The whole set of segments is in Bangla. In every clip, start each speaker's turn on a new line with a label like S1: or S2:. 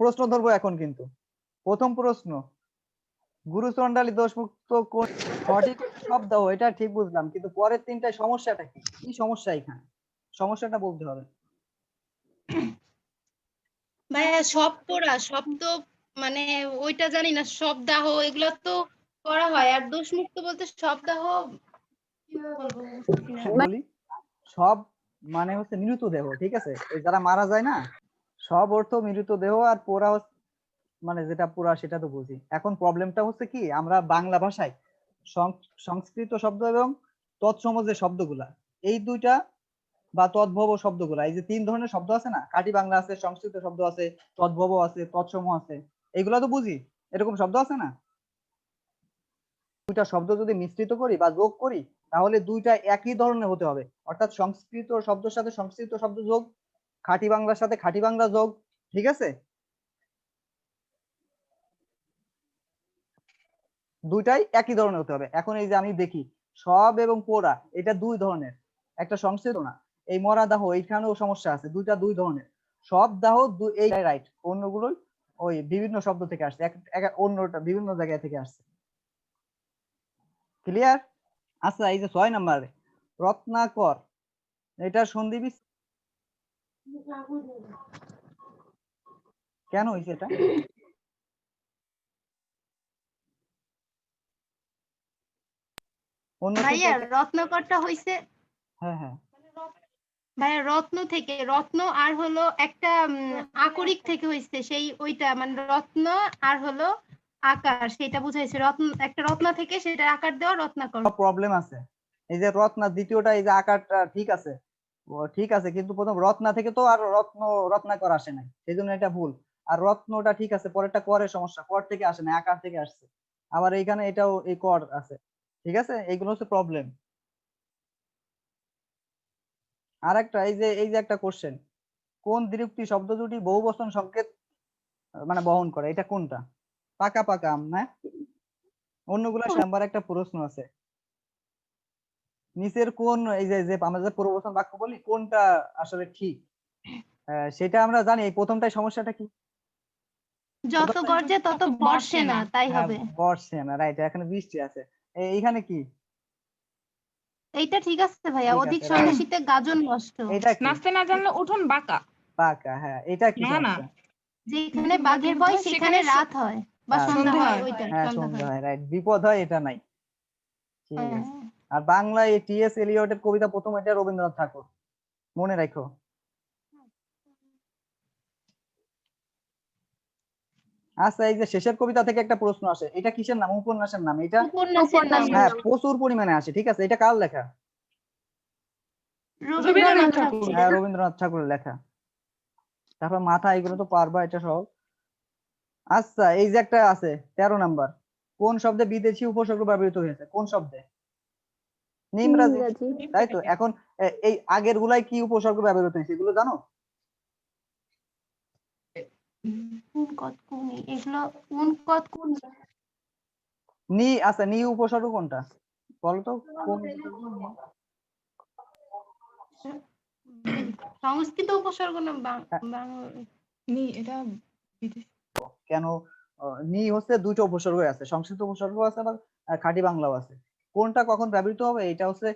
S1: প্রশ্ন ধরবো এখন কিন্তু। প্রথম প্রশ্ন গুরুচণ্ডালী দোষমুক্ত কোন সঠিক শব্দ? এটা ঠিক বুঝলাম কিন্তু পরের তিনটায় সমস্যাটা কি? কি সমস্যা এখানে? সমস্যাটা বলতে হবে।
S2: ভাইয়া সব পড়া শব্দ মানে ওইটা জানি না শব্দাহ এগুলো তো করা হয়। আর দোষমুক্ত বলতে শব্দাহ
S1: সব মানে হচ্ছে মৃত দেহ ঠিক আছে? যারা মারা যায় না সব অর্থ মৃত দেহ আর পোড়া মানে যেটা পোড়া সেটা তো বুঝি। এখন প্রবলেমটা হচ্ছে কি, আমরা বাংলা ভাষায় সংস্কৃত শব্দ এবং তৎসম যে শব্দগুলা, এই দুইটা বা তদ্ভব শব্দগুলা, এই যে তিন ধরনের শব্দ আছে না, কাটি বাংলা আছে, সংস্কৃত শব্দ আছে, তদ্ভব আছে, তৎসম আছে, এগুলা তো বুঝি, এরকম শব্দ আছে না? দুইটা শব্দ যদি মিশ্রিত করি বা যোগ করি, তাহলে দুইটা একই ধরনের হতে হবে। অর্থাৎ সংস্কৃত শব্দের সাথে সংস্কৃত শব্দ যোগ খাঁটি বাংলার সাথে খাঁটি বাংলা যোগ, ঠিক আছে? দুইটাই একই ধরনের হতে হবে। এখন এই যে আমি দেখি, সব এবং পোড়া, এটা দুই ধরনের, একটা সংস্কৃত না এই মরা দাহ, এইখানেও সমস্যা আছে, দুইটা দুই ধরনের। সব দাহ এই রাইট অন্যগুলো ওই বিভিন্ন শব্দ থেকে আসছে অন্যটা বিভিন্ন জায়গা থেকে আসছে। ক্লিয়ার আচ্ছা এই যে ছয় নাম্বারে, রত্নাকর, এটা সন্ধি কেন হয়েছে এটা?
S2: ভাইয়া রত্নকরটা হইছে
S1: হ্যাঁ হ্যাঁ।
S2: ভাইয়া রত্ন থেকে রত্ন আর হলো একটা আকরিক থেকে হইছে সেই ওইটা মানে রত্ন আর হলো আকার সেটা বুঝাইছে। রত্ন একটা রত্ন থেকে সেটা আকার দেওয়া রত্নাকর
S1: প্রবলেম আছে। এই যে রত্না দ্বিতীয়টা এই যে আকারটা ঠিক আছে। ঠিক আছে কিন্তু প্রথম রত্না থেকে তো আর রত্ন রত্নাকর আসে নাই। সেই জন্য এটা ভুল। আর রত্নটা ঠিক আছে পরেরটা করের সমস্যা। কর থেকে আসে না আকার থেকে আসছে। আবার এইখানে এটাও এই কর আছে। ঠিক আছে? এইগুলো হচ্ছে প্রবলেম আর একটা এই যে এই যে একটা কোশ্চেন কোন দ্বিরুক্তি শব্দ দুটি বহু বচন সংকেত মানে বহন করে? এটা কোনটা? পাকা পাকা আম না? অন্যগুলা নাম্বার একটা প্রশ্ন আছে। নিচের কোন এই যে যে আমরা যে পূর্ববচন বাক্য বলি কোনটা আসলে ঠিক? আহ, সেটা আমরা জানি। এই প্রথমটাই সমস্যাটা কি?
S2: যত গর্জে তত বর্ষে না তাই
S1: হ্যাঁ,
S2: হবে।
S1: বর্ষে না রাইট এখানে বৃষ্টি আছে। এইখানে কি?
S2: এইটা ঠিক আছে ভাইয়া অধিক সন্ন্যাসীতে গাজন নষ্ট।
S1: এটা
S3: নাচতে না জানলে উঠোন বাঁকা।
S1: বাঁকা হ্যাঁ এটা কি
S3: না, না।
S2: যেখানে বাঘের ভয়
S3: সেখানে
S2: রাত হয় বা
S1: হ্যাঁ,
S2: সন্ধ্যা হয়। ওইটা
S1: হ্যাঁ।
S2: সন্ধ্যা হয়
S1: রাইট বিপদ হয় এটা নাই। ঠিক
S2: হ্যাঁ।
S1: আছে। আর বাংলায় টি এস এলিয়টের কবিতা প্রথম এটা রবীন্দ্রনাথ ঠাকুর। মনে রাখো। আচ্ছা এই যে শেষের কবিতা থেকে একটা প্রশ্ন আসে। এটা কিসের নাম? উপন্যাসের নাম। এটা হ্যাঁ প্রচুর পরিমাণে আসে। ঠিক আছে এটা কার লেখা?
S2: রবীন্দ্রনাথ ঠাকুর।
S1: হ্যাঁ রবীন্দ্রনাথ ঠাকুরের লেখা। তারপর মাথা এগুলো তো পারবা এটা সব আচ্ছা এই যে একটা আছে তেরো নাম্বার। কোন শব্দে বিদেশি উপসর্গ ব্যবহৃত হয়েছে? কোন শব্দে? নিমরাজি তাই তো? এখন এই আগের গুলাই কি উপসর্গ ব্যবহৃত হয়েছে? এগুলো জানো? নি আচ্ছা নি উপসর্গ কোনটা? বলো তো কোন
S2: সংস্কৃত উপসর্গ না
S1: হ্যাঁ।
S3: নি এটা
S1: কেন? নি হচ্ছে দুটো উপসর্গ আছে। সংস্কৃত উপসর্গ আছে আবার খাঁটি বাংলাও আছে। কোনটা কখন ব্যবহৃত হবে এটা হচ্ছে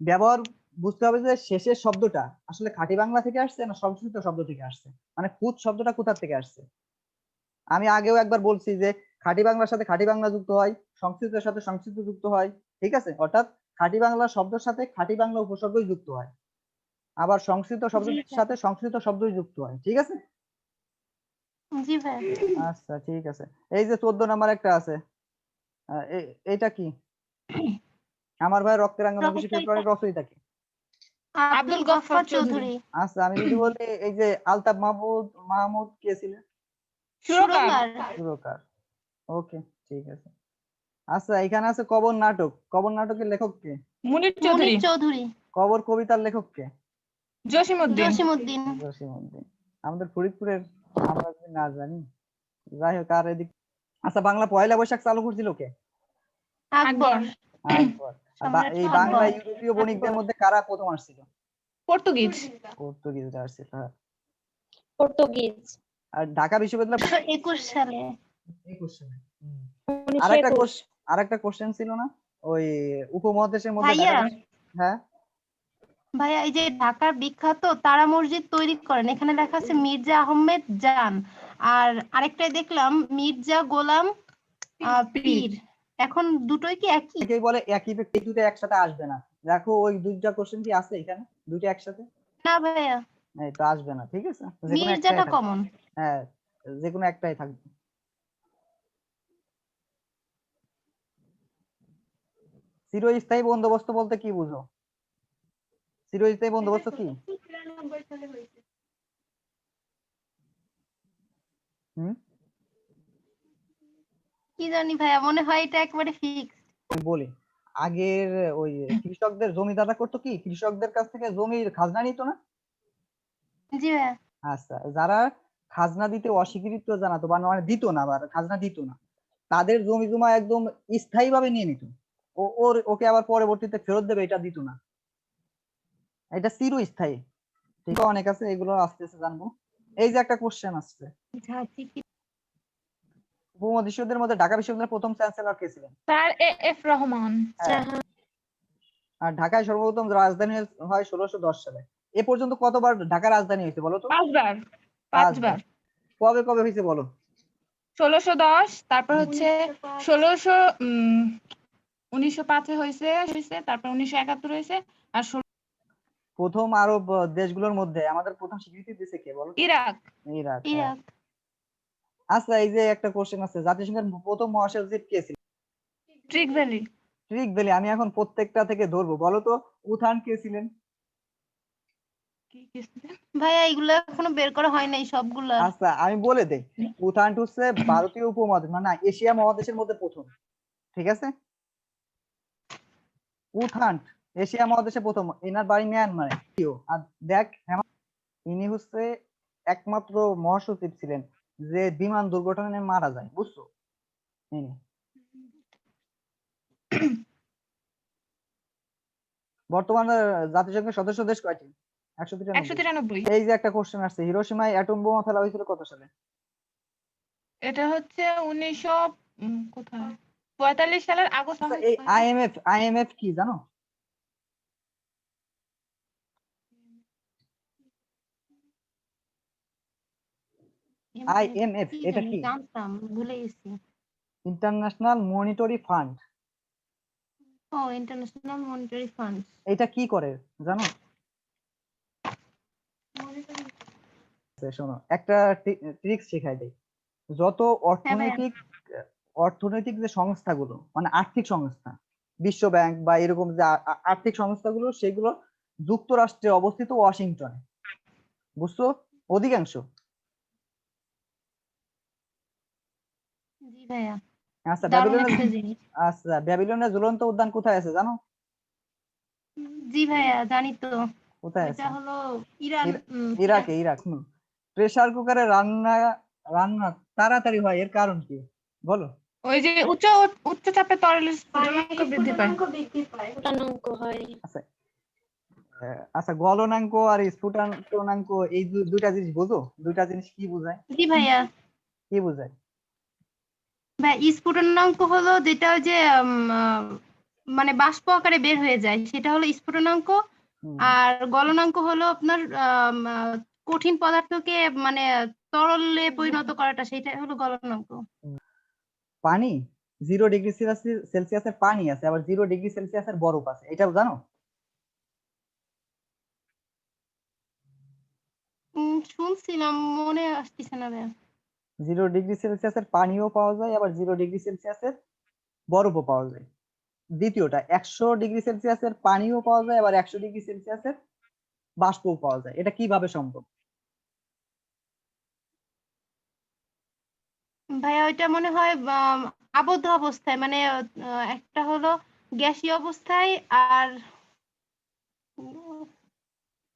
S1: ব্যবহার বুঝতে হবে যে শেষের শব্দটা আসলে খাঁটি বাংলা থেকে আসছে না সংস্কৃত শব্দ থেকে আসছে? মানে খুদ শব্দটা কোথা থেকে আসছে? আমি আগেও একবার বলছি যে খাঁটি বাংলার সাথে খাঁটি বাংলা যুক্ত হয় সংস্কৃতের সাথে সংস্কৃত যুক্ত হয় ঠিক আছে? অর্থাৎ খাঁটি বাংলা শব্দের সাথে খাঁটি বাংলা উপসর্গই যুক্ত হয়। আবার সংস্কৃত শব্দের সাথে সংস্কৃত শব্দই যুক্ত হয় ঠিক আছে?
S2: জি ভাই
S1: আচ্ছা ঠিক আছে। এই যে চোদ্দ নাম্বার একটা আছে। আহ, এ- এইটা কি? আমার ভাই রক্তের বেশি
S2: রচয়িতা।
S1: ফেব্রুয়ারি রচয়িতা কি
S2: আব্দুল গফফার চৌধুরী।
S1: আচ্ছা আমি যদি বলি এই যে আলতাফ মাহমুদ মাহমুদ কে ছিলেন
S3: সুরকার।
S2: সুরকার।
S1: সুরকার। ওকে ঠিক আছে। আচ্ছা এখানে আছে কবর নাটক। কবর নাটকের লেখক কে?
S3: মুনির চৌধুরী।
S2: মনির চৌধুরী।
S1: কবর কবিতার লেখক কে?
S3: জসিমউদ্দিন।
S2: জসিমউদ্দিন।
S1: জসিমউদ্দিন। আমাদের ফরিদপুরের আমরা যদি না জানি যাই হোক আর এদিক আচ্ছা বাংলা পয়লা বৈশাখ চালু করছিল কে?
S2: আকবর।
S1: এই বাংলা ইউরোপীয় বণিকদের মধ্যে কারা প্রথম আসছিল?
S3: পর্তুগিজ।
S1: পর্তুগিজরা আসছিল হ্যাঁ।
S4: পর্তুগিজ।
S1: আর ঢাকা বিশ্ববিদ্যালয়
S2: একুশ সালে।
S1: একুশ সালে আর একটা আর একটা কোশ্চেন ছিল না? ওই উপমহাদেশের মধ্যে হ্যাঁ?
S2: ভাইয়া এই যে ঢাকার বিখ্যাত তারা মসজিদ তৈরি করেন এখানে লেখা আছে মির্জা আহমেদ জান। আর আরেকটাই দেখলাম মির্জা গোলাম পীর। এখন দুটোই কি একই?
S1: অনেকেই বলে একই ব্যক্তি দুটো একসাথে আসবে না। দেখো ওই দুইটা কোশ্চেন কি আছে এখানে? দুটো একসাথে?
S2: না ভাইয়া।
S1: এই তো আসবে না ঠিক আছে? যে কোনো একটাই
S2: মির্জাটা কমন
S1: হ্যাঁ যে কোনো একটাই থাকবে। চিরস্থায়ী বন্দোবস্ত বলতে কি বুঝো? চিরস্থায়ী বন্দোবস্ত কি? হুম?
S2: কি জানি ভাইয়া মনে হয় এটা একবারে
S1: বলি আগের ওই কৃষকদের করতো কি? কৃষকদের কাছ থেকে জমির খাজনা নিত না?
S2: জি ভাইয়া।
S1: আচ্ছা যারা খাজনা দিতে অস্বীকৃত জানাতো বা মানে দিত না বা খাজনা দিত না তাদের জমি জমা একদম স্থায়ী ভাবে নিয়ে নিত। ও ওর ওকে আবার পরবর্তীতে ফেরত দেবে এটা দিত না। এটা চিরস্থায়ী। ঠিক আছে, অনেক আছে এগুলো আস্তে আস্তে জানব। এই যে একটা কোশ্চেন আসছে। উপমহাদেশীয়দের মধ্যে ঢাকা বিশ্ববিদ্যালয়ের প্রথম চ্যান্সেলর কে ছিলেন?
S3: Sir A F Rahman.
S1: হ্যাঁ। আর ঢাকায় সর্বপ্রথম রাজধানী হয় ষোলোশো দশ সালে। এ পর্যন্ত কতবার ঢাকা রাজধানী হয়েছে বলো তো?
S3: পাঁচবার। পাঁচবার।
S1: কবে কবে হয়েছে বলো?
S3: ষোলোশো দশ তারপর হচ্ছে ষোলোশো উম উনিশশো পাঁচে হয়েছে হয়েছে তারপর উনিশশো একাত্তর হয়েছে আর
S1: প্রথম আরব দেশগুলোর মধ্যে আমাদের প্রথম স্বীকৃতি দিয়েছে কে বলো
S3: ইরাক।
S1: ইরাক হ্যাঁ।
S2: ইরাক।
S1: আচ্ছা এই যে একটা কোশ্চেন আছে জাতিসংঘের প্রথম মহাসচিব কে ছিল?
S3: Trick valley.
S1: ট্রিক ভ্যালি আমি এখন প্রত্যেকটা থেকে ধরবো বলো তো উথান কে ছিলেন?
S2: ভাইয়া এগুলো এখনও বের করা হয় নাই সবগুলা।
S1: আচ্ছা আমি বলে দেই উথান হচ্ছে ভারতীয় উপমহাদেশ মানে এশিয়া মহাদেশের মধ্যে প্রথম ঠিক আছে? উথান এশিয়া মহাদেশে প্রথম এনার বাড়ি মিয়ানমারে। আর দেখ হেমা- ইনি হচ্ছে একমাত্র মহাসচিব ছিলেন। যে বিমান দুর্ঘটনায় মারা যায় বুঝছ? বর্তমানে জাতিসংঘের সদস্য দেশ কয়টি? একশো তিরানব্বই। এই যে একটা কোশ্চেন আসছে হিরোসীমায় অ্যাটম বোমা ফেলা হয়েছিল কত সালে?
S3: এটা হচ্ছে উনিশশো কোথায়? পঁয়তাল্লিশ সালের আগস্ট
S1: আচ্ছা, এই আইএমএফ আইএমএফ কি জানো? IMF, এটা কি?
S2: জানতাম ভুলে গেছি
S1: ইন্টারন্যাশনাল মনিটরি ফান্ড
S2: ও ইন্টারন্যাশনাল মনিটারি ফান্ড
S1: এটা কি করে জানো? আচ্ছা, শোনো একটা ট্রিক্স শেখাই দেই। যত অর্থনৈতিক অর্থনৈতিক যে সংস্থাগুলো মানে আর্থিক সংস্থা বিশ্ব ব্যাংক বা এরকম যে আর্থিক সংস্থাগুলো সেগুলো যুক্তরাষ্ট্রে অবস্থিত ওয়াশিংটনে। বুঝছ? অধিকাংশ
S2: জি ভাইয়া।
S1: আচ্ছা ব্যাবিলনের আচ্ছা ব্যাবিলনের ঝুলন্ত উদ্যান কোথায় আছে জানো?
S2: জি ভাইয়া জানি তো।
S1: কোথায় আছে?
S2: এটা হলো ইরান
S1: ইরাকে। ইরাক হুম। প্রেসার কুকারে রান্না রান্না তাড়াতাড়ি হয় এর কারণ কি? বলো।
S3: ওই যে উচ্চ উচ্চ চাপে তরলের স্ফুটনাঙ্ক বৃদ্ধি পায়।
S4: স্ফুটনাঙ্ক হয়।
S1: আহ, আচ্ছা গলনাঙ্ক আর স্ফুটনাঙ্ক এই দুইটা জিনিস বোঝো? দুইটা জিনিস কি বোঝায়?
S2: জি ভাইয়া।
S1: কি বোঝায়?
S2: ভাই স্ফুটনাঙ্ক হলো যেটা যে মানে বাষ্প আকারে বের হয়ে যায় সেটা হলো স্ফুটনাঙ্ক আর গলনাঙ্ক হলো আপনার কঠিন পদার্থকে মানে তরলে পরিণত করাটা সেটা হলো গলনাঙ্ক
S1: পানি? জিরো ডিগ্রি সেলসিয়াসের পানি আছে আবার জিরো ডিগ্রি সেলসিয়াসের বরফ আছে এটা জানো?
S2: শুনছিলাম মনে আসতেছে না
S1: জিরো ডিগ্রি সেলসিয়াসের পানিও পাওয়া যায়, আবার জিরো ডিগ্রি সেলসিয়াসের বরফও পাওয়া যায়। দ্বিতীয়টা, একশো ডিগ্রি সেলসিয়াসের পানিও পাওয়া যায়, আবার একশো ডিগ্রি সেলসিয়াসের বাষ্পও পাওয়া যায়। এটা কীভাবে সম্ভব?
S2: ভাইয়া, ওইটা মনে হয় আবদ্ধ অবস্থায় মানে একটা হলো গ্যাসীয় অবস্থায় আর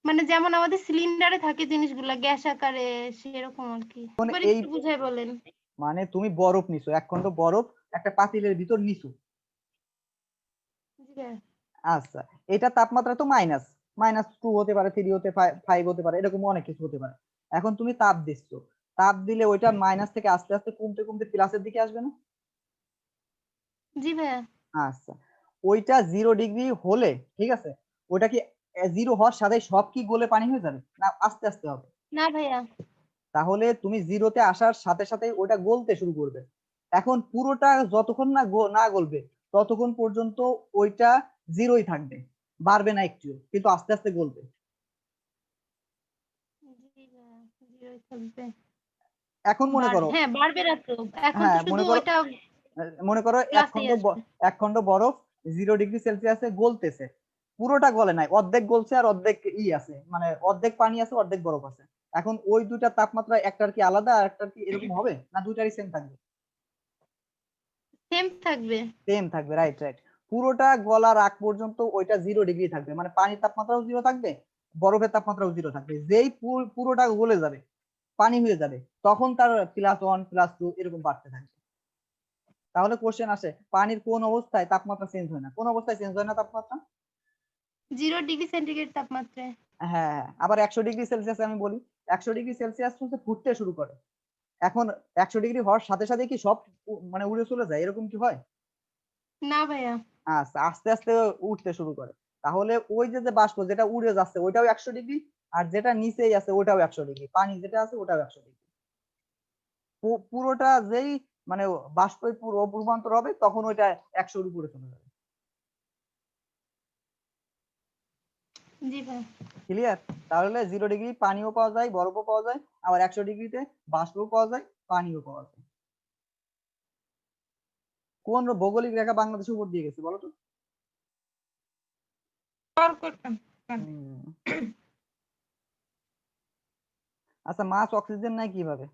S2: মানে যেমন আমাদের সিলিন্ডারে থাকে জিনিসগুলা গ্যাস আকারে সেরকম আর কি
S1: মানে
S2: বুঝাই বলেন।
S1: মানে তুমি বরফ নিছো এক খন্ড বরফ একটা পাতিলের ভিতর নিছো। আচ্ছা এটা তাপমাত্রা তো মাইনাস মাইনাস টু হতে পারে থ্রি হতে ফাইভ হতে পারে এরকম অনেক কিছু হতে পারে। এখন তুমি তাপ দিচ্ছ তাপ দিলে ওইটা মাইনাস থেকে আস্তে আস্তে কমতে কমতে প্লাসের দিকে আসবে না?
S2: জি ভাইয়া।
S1: আচ্ছা ওইটা জিরো ডিগ্রি হলে ঠিক আছে ওটা কি জিরো হওয়ার সাথে সব কি গোলে পানি হয়ে যাবে? না আস্তে আস্তে হবে।
S2: না ভাইয়া।
S1: তাহলে তুমি জিরোতে আসার সাথে সাথে ওটা গলতে শুরু করবে। এখন পুরোটা যতক্ষণ না না গলবে ততক্ষণ পর্যন্ত ওইটা জিরোই থাকবে। বাড়বে না একটু কিন্তু আস্তে আস্তে গলবে। এখন মনে করো
S2: হ্যাঁ বাড়বে না তো। এখন
S1: হ্যাঁ, মনে
S2: শুধু
S1: মনে করো এক খন্ড এক খন্ড বরফ জিরো ডিগ্রি সেলসিয়াসে গলতেছে। পুরোটা গলে নাই অর্ধেক গলছে আর অর্ধেক ই আছে মানে অর্ধেক পানি আছে অর্ধেক বরফ আছে। এখন ওই দুইটা তাপমাত্রা একটার কি আলাদা আর একটার কি এরকম হবে? না দুইটারই সেম থাকবে?
S2: সেম থাকবে।
S1: সেম থাকবে রাইট রাইট পুরোটা গলার আগ পর্যন্ত ওইটা জিরো ডিগ্রি থাকবে মানে পানির তাপমাত্রাও জিরো থাকবে বরফের তাপমাত্রাও জিরো থাকবে। যেই পুরোটা গলে যাবে পানি হয়ে যাবে তখন তার প্লাস ওয়ান প্লাস টু এরকম বাড়তে থাকবে। তাহলে কোশ্চেন আসে পানির কোন অবস্থায় তাপমাত্রা চেঞ্জ হয় না? কোন অবস্থায় চেঞ্জ হয় না তাপমাত্রা?
S2: জিরো ডিগ্রি সেন্টিগ্রেড তাপমাত্রায়।
S1: হ্যাঁ আবার একশো ডিগ্রি সেলসিয়াস আমি বলি একশো ডিগ্রি সেলসিয়াস হচ্ছে ফুটতে শুরু করে। এখন একশো ডিগ্রি হওয়ার সাথে সাথে কি সব মানে উড়ে চলে যায়? এরকম কি হয়?
S2: না ভাইয়া।
S1: আচ্ছা আস্তে আস্তে উঠতে শুরু করে। তাহলে ওই যে যে বাষ্প যেটা উড়ে যাচ্ছে ওইটাও একশো ডিগ্রি আর যেটা নিচেই আছে ওটাও একশো ডিগ্রি। পানি যেটা আছে ওটাও একশো ডিগ্রি। পুরোটা যেই মানে বাষ্প পুরো রূপান্তর হবে তখন ওইটা একশোর উপরে চলে যাবে।
S2: জি ভাই।
S1: ক্লিয়ার তাহলে জিরো ডিগ্রি পানিও পাওয়া যায় বরফও পাওয়া যায় আবার একশো ডিগ্রিতে বাষ্পও পাওয়া যায় পানিও পাওয়া যায়। কোন ভৌগোলিক রেখা বাংলাদেশের উপর দিয়ে গেছে বলো তো। আচ্ছা মাছ অক্সিজেন নেয় কীভাবে?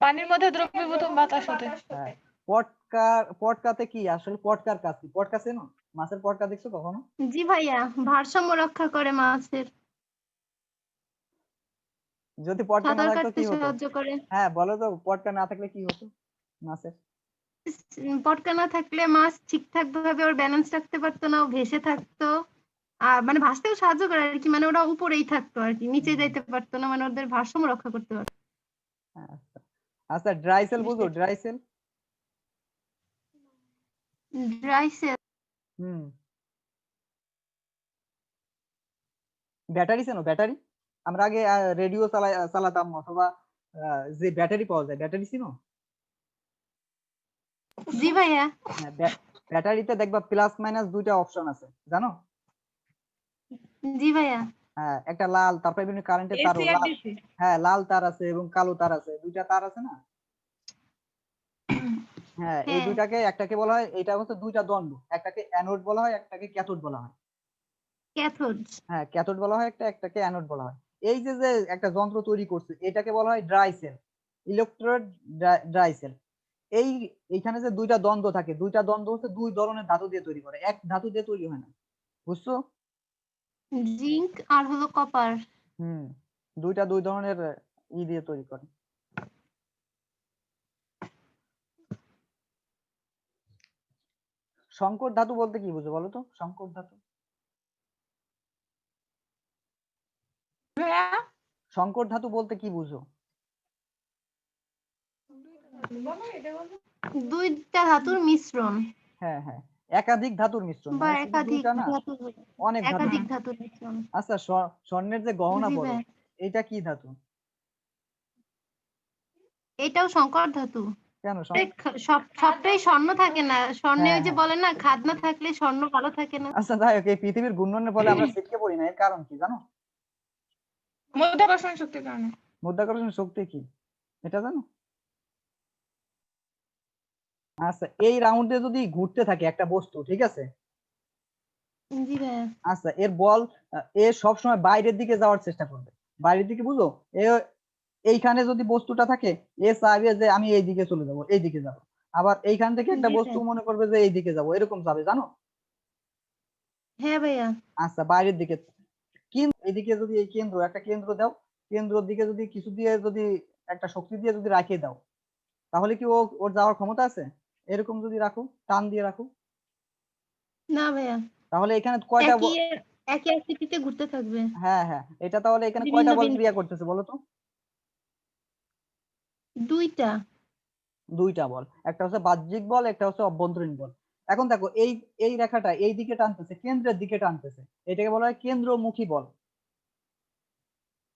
S3: পানির মধ্যে দ্রবীভূত বাতাস হতে।
S1: হ্যাঁ পটকার পটকাতে কি? আসলে পটকার কাজ কি? পটকা চেনো? মাছের পটকা দেখছ কখনো?
S2: জি ভাইয়া ভারসাম্য রক্ষা করে মাছের।
S1: যদি পটকা না থাকতো কি হতো?
S2: সাহায্য করে।
S1: হ্যাঁ বলো তো পটকা না থাকলে কি হতো মাছের?
S2: পটকা না থাকলে মাছ ঠিকঠাক ভাবে ওর ব্যালেন্স রাখতে পারতো না ও ভেসে থাকতো। আর মানে ভাসতেও সাহায্য করে আর কি মানে ওরা উপরেই থাকতো আর কি নিচে যাইতে পারতো না মানে ওদের ভারসাম্য রক্ষা করতে পারতো।
S1: আচ্ছা আচ্ছা ড্রাই সেল বুঝো ড্রাই সেল?
S2: Dry cell?
S1: হুম। ব্যাটারি চেনো? ব্যাটারি? আমরা আগে রেডিও চালাই চালাতাম অথবা যে ব্যাটারি পাওয়া যায় ব্যাটারি চিনো?
S2: জি ভাইয়া।
S1: হ্যাঁ, ব্য- ব্যাটারিতে দেখবা প্লাস মাইনাস দুইটা অপশন আছে জানো?
S2: জি ভাইয়া।
S1: হ্যাঁ একটা লাল তারপরে বিভিন্ন কারেন্টের তার হ্যাঁ লাল তার আছে এবং কালো তার আছে দুইটা তার আছে না? হ্যাঁ এই
S2: হ্যাঁ।
S1: দুইটাকে একটাকে বলা হয় এটা হচ্ছে দুইটা দ্বন্দ্ব। একটাকে অ্যানোড বলা হয় একটাকে ক্যাথোড বলা হয়।
S2: ক্যাথোড
S1: হ্যাঁ ক্যাথোড বলা হয় একটা একটাকে অ্যানোড বলা হয়। এই যে যে একটা যন্ত্র তৈরি করছে এটাকে বলা হয় dry cell electrode dry cell এই এইখানে যে দুইটা দ্বন্দ্ব থাকে দুইটা দ্বন্দ্ব হচ্ছে দুই ধরনের ধাতু দিয়ে তৈরি করে এক ধাতু দিয়ে তৈরি হয় না। বুঝছ?
S2: জিঙ্ক আর হলো কপার
S1: হুম দুইটা দুই ধরনের ই দিয়ে তৈরি করে। সংকর ধাতু বলতে কি বুঝো বলো তো? সংকর ধাতু। সংকর ধাতু বলতে কি বুঝো?
S2: দুইটা ধাতুর মিশ্রণ।
S1: হ্যাঁ হ্যাঁ। একাধিক ধাতুর মিশ্রণ।
S2: বা একাধিক ধাতুর
S1: অনেক
S2: একাধিক ধাতুর মিশ্রণ।
S1: আচ্ছা স্বর্ণের যে গহনা পড়ো এটা কি ধাতু?
S2: এটাও সংকর ধাতু।
S1: কেন
S2: সবটাই স্বর্ণ থাকে না। স্বর্ণে
S1: হ্যাঁ,
S2: ওই যে
S1: হ্যাঁ।
S2: বলে না খাদনা থাকলে স্বর্ণ ভালো থাকে না।
S1: আচ্ছা যাই হোক এই পৃথিবীর ঘূর্ণনের ফলে আমরা ছিটকে পড়ি না। এর কারণ কি জানো?
S3: মধ্যাকর্ষণ শক্তির কারণে।
S1: মধ্যাকর্ষণ শক্তি কি? এটা জানো? আচ্ছা এই রাউন্ডে যদি ঘুরতে থাকে একটা বস্তু ঠিক আছে? আচ্ছা এর বল এ সব সময় বাইরের দিকে যাওয়ার চেষ্টা করবে। বাইরের দিকে বুঝো? এ এইখানে যদি বস্তুটা থাকে এ চাইবে যে আমি এই দিকে চলে যাব এই দিকে যাব। আবার এইখান থেকে একটা বস্তু মনে করবে যে এই দিকে যাব এরকম যাবে জানো?
S2: হ্যাঁ ভাইয়া।
S1: আচ্ছা বাইরের দিকে। কিন্তু এদিকে যদি এই কেন্দ্র একটা কেন্দ্র দাও কেন্দ্রের দিকে যদি কিছু দিয়ে যদি একটা শক্তি দিয়ে যদি রাখিয়ে দাও তাহলে কি ও ওর যাওয়ার ক্ষমতা আছে? এরকম যদি রাখো টান দিয়ে রাখো।
S2: না ভাইয়া।
S1: তাহলে এখানে কয়টা
S2: একই একই আকৃতিতে ঘুরতে থাকবে।
S1: হ্যাঁ হ্যাঁ এটা তাহলে এখানে কয়টা বল ক্রিয়া করতেছে বলো তো?
S2: দুইটা।
S1: দুইটা বল। একটা হচ্ছে বাহ্যিক বল একটা হচ্ছে অভ্যন্তরীণ বল। এখন দেখো এই এই রেখাটা এই দিকে টানতেছে কেন্দ্রের দিকে টানতেছে। এটাকে বলা হয় কেন্দ্রমুখী বল।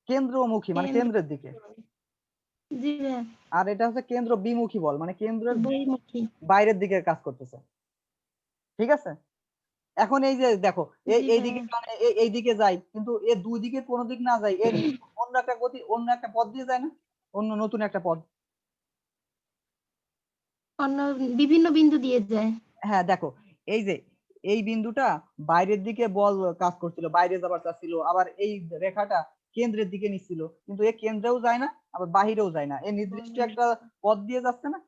S1: কেন্দ্রমুখী মানে কেন্দ্রের দিকে। আর এটা হচ্ছে কেন্দ্র বিমুখী বল মানে কেন্দ্রের বাইরের দিকে কাজ করতেছে। ঠিক আছে? এখন এই যে দেখো এই দিকে এই- এই দিকে যায় কিন্তু এর দুই দিকে কোনো দিক না যায় এর অন্য একটা গতি অন্য একটা পথ দিয়ে যায় না? অন্য নতুন একটা পথ
S2: অন্য বিভিন্ন বিন্দু দিয়ে যায়।
S1: হ্যাঁ দেখো এই যে এই বিন্দুটা বাইরের দিকে বল কাজ করছিল বাইরে যাবার চাচ্ছিল আবার এই রেখাটা কেন্দ্রের দিকে নিচ্ছিল কিন্তু এ কেন্দ্রেও যায় না আবার বাহিরেও যায় না। এ নির্দিষ্ট একটা পথ দিয়ে যাচ্ছে না?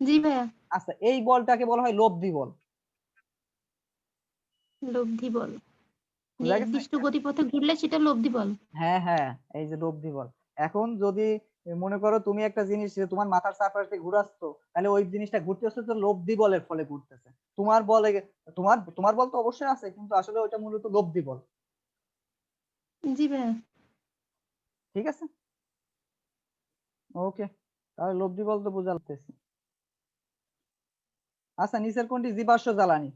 S2: জি ভাইয়া।
S1: আচ্ছা এই বলটাকে বলা হয় লব্ধি বল।
S2: লব্ধি বল? নির্দিষ্ট গতিপথে ঘুরলে সেটা লব্ধি বল।
S1: হ্যাঁ হ্যাঁ এই যে লব্ধি বল। এখন যদি মনে করো তুমি একটা জিনিস তোমার মাথার চারপাশে ঘুরাচ্ছ তাহলে ওই জিনিসটা ঘুরতেছে তো লব্ধি বলের ফলে ঘুরতেছে। তোমার বলে তোমার তোমার বল তো অবশ্যই আছে কিন্তু আসলে ওইটা মূলত লব্ধি বল।
S2: জি ভাইয়া।
S1: ঠিক আছে? ওকে তাহলে লব্ধি বল তো বোঝাতেছি আচ্ছা নিচের কোনটি? জীবাশ্ম জ্বালানি।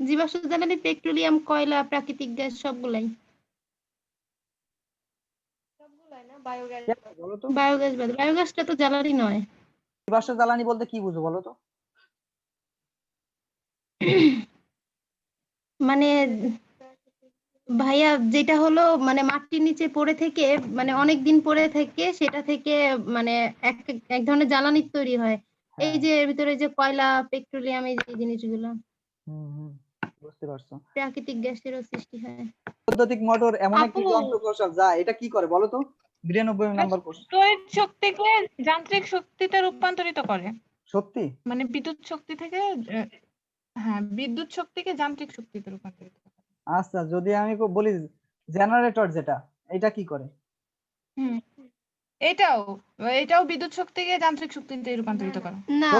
S2: জীবাশ্ম জ্বালানি পেট্রোলিয়াম কয়লা প্রাকৃতিক গ্যাস সবগুলাই। বায়োগ্যাস বাদ। বায়োগ্যাসটা তো জ্বালানি নয়।
S1: জীবাশ্ম জ্বালানি বলতে কি বুঝো বলো তো?
S2: মানে ভাইয়া যেটা হলো মানে মাটির নিচে পড়ে থেকে মানে অনেক দিন পড়ে থেকে সেটা থেকে মানে এক এক ধরনের জ্বালানি তৈরি হয়। এই
S1: হ্যাঁ,
S2: যে এর ভিতরে যে কয়লা পেট্রোলিয়াম এই যে জিনিসগুলো।
S1: হুম, হুম, বুঝতে পারছ।
S2: প্রাকৃতিক গ্যাসেরও সৃষ্টি হয়।
S1: বৈদ্যুতিক মোটর এমন একটি যন্ত্র কৌশল যা এটা কি করে বলো তো? বিরানব্বই নম্বর কোশ্চেন
S3: তড়িৎ শক্তিকে যান্ত্রিক শক্তিতে রূপান্তরিত করে?
S1: সত্যি?
S3: মানে বিদ্যুৎ শক্তি থেকে হ্যাঁ বিদ্যুৎ শক্তিকে যান্ত্রিক শক্তিতে রূপান্তরিত করে।
S1: আচ্ছা যদি আমি বলি জেনারেটর যেটা এটা কি করে?
S3: হুম এটাও এটাও বিদ্যুৎ শক্তিকে যান্ত্রিক শক্তিতে রূপান্তরিত করে।
S2: না?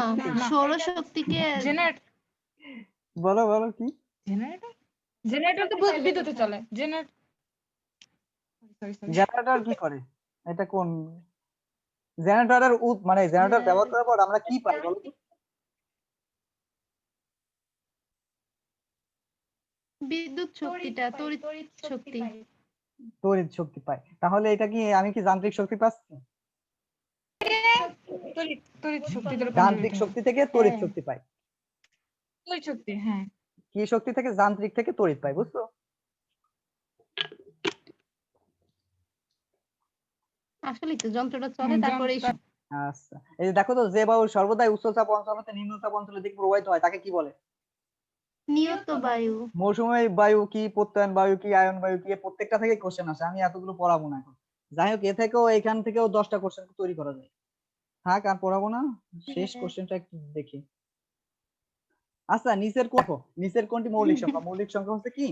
S2: সৌরশক্তিকে
S3: জেনারেট
S1: বলো বলো কি?
S3: জেনারেটর জেনারেটর তো বিদ্যুতে চলে। জেনারেট সরি সরি
S1: জেনারেটর কি করে? এটা কোন? জেনারেটরের মানে জেনারেটর ব্যবহার করার পর আমরা কি পাই বলো তো?
S2: বিদ্যুৎ শক্তিটা তড়িৎ শক্তি
S1: তড়িৎ শক্তি পাই। তাহলে এটা কি আমি কি যান্ত্রিক শক্তি পাচ্ছি?
S3: তড়িৎ তড়িৎ
S1: যান্ত্রিক শক্তি থেকে তড়িৎ
S2: হ্যাঁ।
S1: শক্তি পাই।
S3: তড়িৎ শক্তি হ্যাঁ।
S1: কি শক্তি থেকে? যান্ত্রিক থেকে তড়িৎ পাই বুঝছ?
S2: আসলেই তো যন্ত্রটা চলে তারপরে
S1: আচ্ছা। এই যে দেখো তো যে বায়ু সর্বদাই উচ্চ অঞ্চল হতে নিম্ন অঞ্চলের দিকে প্রবাহিত হয় তাকে কি বলে?
S2: নিয়ত বায়ু।
S1: মৌসুমী বায়ু কি প্রত্যয়ন বায়ু কি আয়ন বায়ু কি প্রত্যেকটা থেকে কোশ্চেন আসে আমি এতগুলো পড়াবো না এখন। যাই হোক এ থেকেও এখান থেকেও দশটা কোশ্চেন তৈরি করা যায়। থাক আর পড়াবো না? শেষ
S2: হ্যাঁ।
S1: কোশ্চেনটা একটু দেখি। আচ্ছা নিচের কোন নিচের কোনটি মৌলিক সংখ্যা? মৌলিক সংখ্যা হচ্ছে কি?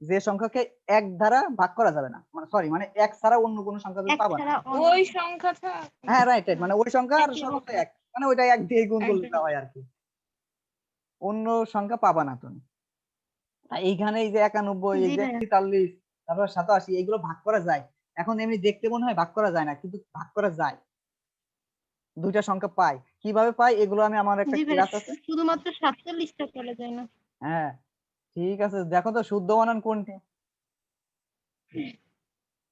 S1: যে সংখ্যাকে এক দ্বারা ভাগ করা যাবে না। মানে সরি মানে এক ছাড়া অন্য কোনো সংখ্যা তুমি পাবা না।
S3: ওই সংখ্যাটা
S1: হ্যাঁ রাইট রাইট মানে ওই সংখ্যা আর সংখ্যা এক। মানে ওইটা এক দিয়ে গুণ। যা হয় আর কি। অন্য সংখ্যা পাবা না তুমি। আর এইখানে এই যে একানব্বই এই যে। তেতাল্লিশ তারপর সাতাশি এগুলো ভাগ করা যায়। এখন এমনি দেখতে মনে হয় ভাগ করা যায় না কিন্তু ভাগ করা যায়। দুইটা সংখ্যা পাই। কীভাবে পাই? এগুলো আমি আমার একটা ক্লাস আছে।
S2: শুধুমাত্র সাতচল্লিশটা চলে যায় না।
S1: হ্যাঁ ঠিক আছে। দেখো তো শুদ্ধ বানান কোনটি?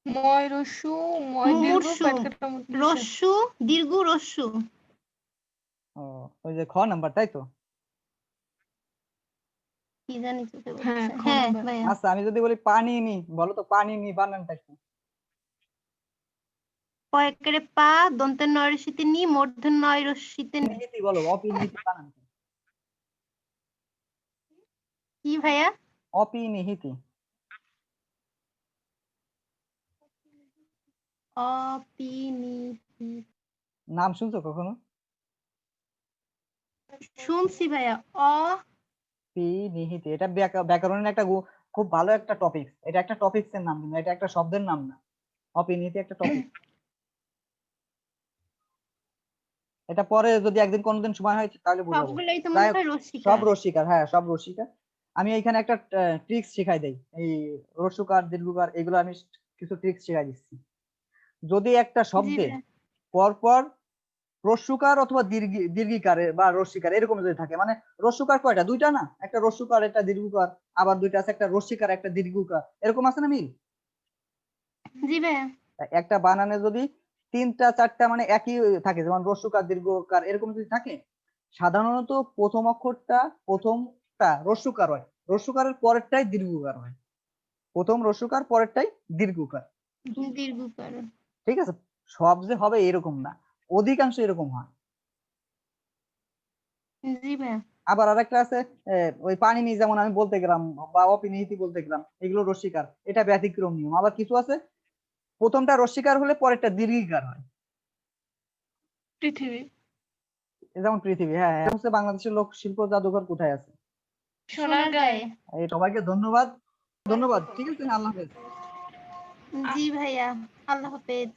S3: ময় রস্যু ময় দীর্ঘ।
S2: রস্যু দীর্ঘ রস্যু
S1: ও ওই যে খ নাম্বার তাই তো?
S2: কি জানি
S3: হ্যাঁ,
S2: হ্যাঁ
S1: আচ্ছা আমি যদি বলি পানি নি বলো তো পানি নি বানানটা কি?
S2: কয়েকের পা দন্তের নয় রশিতে নি মূর্ধন্য নয় রশিতে নি।
S1: নিহিতি বলো অপিনিহিতি বানান। কি?
S2: ভাইয়া?
S1: অপিনিহিতি। নাম শুনছো কখনো?
S2: শুনছি ভাইয়া। অ।
S1: পি নিহিতি এটা ব্যাকা- ব্যাকরণের একটা খুব ভালো একটা টপিক এটা একটা টপিকস এর নাম এটা একটা শব্দের নাম না। অপিনিহিতি একটা টপিক এটা পরে যদি একদিন কোনোদিন সময় হয় তাহলে বুঝাবো সব রসিকার হ্যাঁ সব রসিকার। আমি এখানে একটা ট্রিক্স শেখাই দেই। এই রস্যকার দীর্ঘকার এগুলো আমি কিছু ট্রিক্স শেখাই দিচ্ছি। যদি একটা শব্দে। পরপর রস্যকার অথবা দীর্ঘি দীর্ঘিকার বা রস্যিকার এরকম যদি থাকে মানে রস্যকার কয়টা? দুইটা না? একটা রস্যকার একটা দীর্ঘকার আবার দুইটা আছে একটা রস্যিকার একটা দীর্ঘকার। এরকম আছে না মিল?
S2: জি ভাইয়া।
S1: একটা বানানে যদি তিনটা চারটা মানে একই থাকে যেমন রস্যকার দীর্ঘকার এরকম যদি থাকে সাধারণত প্রথম অক্ষরটা প্রথমটা রস্যকার হয়। রস্যকারের পরেরটাই দীর্ঘকার হয়। প্রথম রস্যকার পরেরটাই দীর্ঘকার।
S2: দীর্ঘকার।
S1: ঠিক আছে? সব যে হবে এরকম না। অধিকাংশ এরকম হয়। আবার আরেকটা আছে ওই নিয়ে যেমন আমি বলতে গেলাম বা অপিনিহিতি বলতে গেলাম এগুলো রসিকার। এটা ব্যতিক্রম নিয়ম আবার কিছু আছে প্রথমটা রস্বীকার হলে পরেরটা দীর্ঘিকার হয়।
S3: পৃথিবী।
S1: যেমন পৃথিবী হ্যাঁ হ্যাঁ। হচ্ছে বাংলাদেশের লোক শিল্প জাদুঘর কোথায় আছে?
S3: সোনারগাঁয়ে।
S1: এই সবাইকে ধন্যবাদ। ধন্যবাদ ঠিক আছে আল্লাহ হাফেজ।
S2: জি ভাইয়া আল্লাহ হাফেজ।